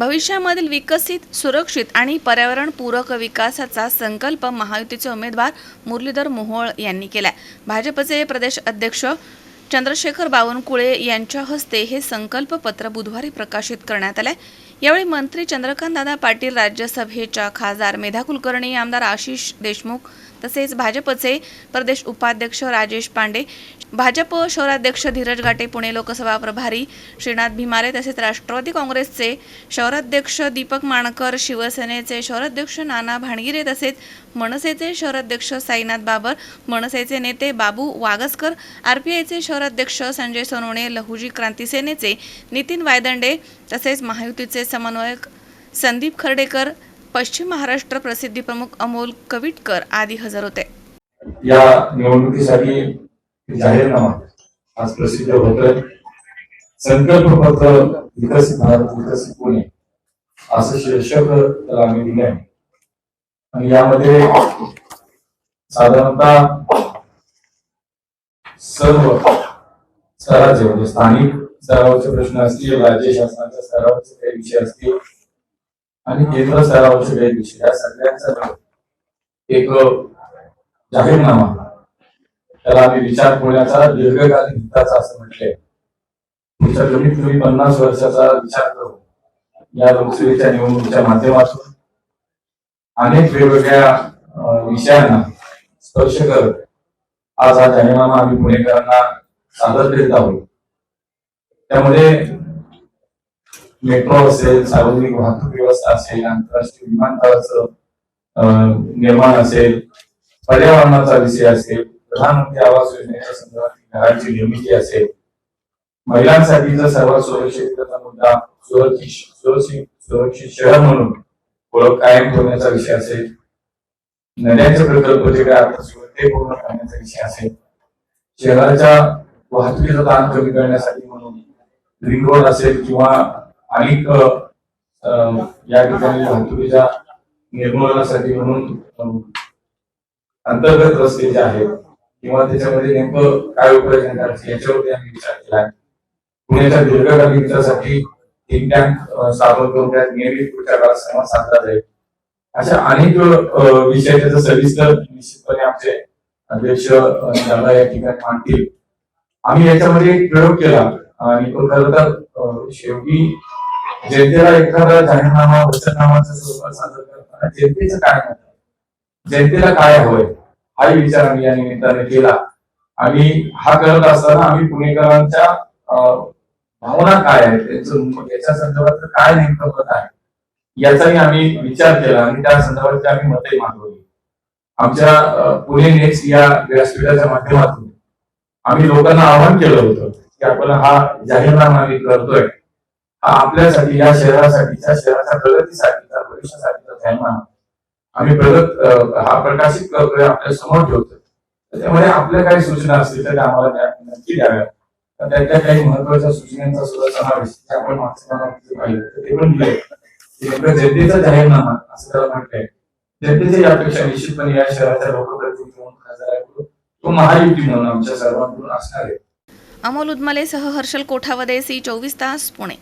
भविष्यामधील विकसित सुरक्षित आणि पर्यावरणपूरक विकासाचा संकल्प महायुतीचे उमेदवार मुरलीधर मोहोळ यांनी केलाय. भाजपचे प्रदेश अध्यक्ष चंद्रशेखर बावनकुळे यांच्या हस्ते हे संकल्प पत्र बुधवारी प्रकाशित करण्यात आलं यावेळी मंत्री चंद्रकांतदादा पाटील राज्यसभेच्या खासदार मेधा कुलकर्णी आमदार आशिष देशमुख तसेच भाजपचे प्रदेश उपाध्यक्ष राजेश पांडे भाजप शहराध्यक्ष धीरज गाटे पुणे लोकसभा प्रभारी श्रीनाथ भिमारे तसेच राष्ट्रवादी काँग्रेसचे शहराध्यक्ष दीपक माणकर शिवसेनेचे शहराध्यक्ष नाना भाणगिरे तसेच मनसेचे शहराध्यक्ष साईनाथ बाबर मनसेचे नेते बाबू वागसकर आरपीआयचे शहराध्यक्ष संजय सोनवणे लहुजी क्रांती सेनेचे नितीन वायदंडे तसेच महायुतीचे समन्वयक संदीप खर्डेकर पश्चिम महाराष्ट्र प्रसिद्धी प्रमुख अमोल कविटकर आदी हजर होते. या निवडणुकीसाठी जाहीरनामा आज प्रसिद्ध होतोय. संकल्प पत्र विकसित भारत विकसित पुणे असं शीर्षक त्याला आम्ही दिले आहे आणि यामध्ये साधारणतः सर्व स्तराचे म्हणजे स्थानिक स्तरावरचे प्रश्न असतील राज्य शासनाच्या स्तरावरचे काही विषय असतील आणि केंद्र स्तरावरचे काही विषय या सगळ्यांचा एक जाहीरनामा त्याला आम्ही विचार होण्याचा दीर्घकालीन हिताचा असं म्हटलंय. तुमच्या कमीत कमी पन्नास वर्षाचा विचार करू या लोकसभेच्या निवडणुकीच्या माध्यमातून अनेक वेगवेगळ्या विषयांना स्पर्श करत आज हा जाहीरनामा आम्ही पुणेकरांना सादर करीत आहोत. त्यामध्ये मेट्रो असेल सार्वजनिक वाहतूक व्यवस्था असेल आंतरराष्ट्रीय विमानतळाचं निर्माण असेल पर्यावरणाचा विषय असेल प्रधानमंत्री आवास योजनेच्या संदर्भातील घरांची निर्मिती असेल. महिलांसाठीचा सर्वात सुरक्षिततेचा मुद्दा सुरक्षित सुरक्षित सुरक्षित शहर म्हणून ओळख कायम ठेवण्याचा विषय असेल. नद्यांचे प्रकल्प जे काय आता सुरू ते पूर्ण करण्याचा विषय असेल. शहराच्या वाहतुकीचा ताण कमी करण्यासाठी रिंग रोड असेल किंवा अनेक या ठिकाणी वाहतुकीच्या निर्मूलनासाठी म्हणून अंतर्गत रस्ते जे आहेत किंवा त्याच्यामध्ये नेमकं काय उपाययोजना करायची याच्यावरती आम्ही विचार केला पुण्याच्या दीर्घकालीन विकासासाठी थिंक टँक स्थापन करून त्यात नियमित पुढच्या काळात संवाद साधला जाईल. अशा अनेक विषय त्याचं सविस्तर निश्चितपणे आमचे अध्यक्ष या ठिकाणी मांडतील. आम्ही याच्यामध्ये एक प्रयोग केला. आणि तो खरं तर शेवटी जनतेला एखादा जाहीरनामा वचननामाचं स्वरूपात सादर करताना जनतेचं काय म्हणतात? जनतेला काय हवंय? हाही विचार आम्ही या निमित्ताने केला. आणि हा करत असताना आम्ही पुणेकरांच्या भावना काय आहेत? त्यांचं याच्या संदर्भात काय नेमकं मत आहे? याचाही आम्ही विचार केला आणि त्या संदर्भात आम्ही मतही मागवली. आमच्या पुणे नेक्स्ट या व्यासपीठाच्या माध्यमातून आम्ही लोकांना आवाहन केलं होतं. की आपण हा जाहीरनामा आम्ही करतोय हा आपल्यासाठी या शहरासाठी त्या शहराच्या प्रगतीसाठीचा भविष्यासाठीचा जाहीरनामा आम्ही प्रगत हा प्रकाशित करतोय आपल्यासमोर ठेवतोय. त्याच्यामुळे आपल्या काही सूचना असतील तर आम्हाला नक्की द्याव्या तर त्यातल्या काही महत्त्वाच्या सूचनांचा सुद्धा समावेश आपण मागच्या काळामध्ये ते पण दिले जनतेचा जाहीरनामा असं त्याला म्हटलंय. जनतेच्या यापेक्षा निश्चितपणे या शहराच्या लोकप्रतिनिधी म्हणून खासदाराकडून तो महायुती म्हणून आमच्या सर्वांकडून असणार आहे. अमोल उदमलेसह हर्षल कोठावदे सी चोवीस तास पुणे.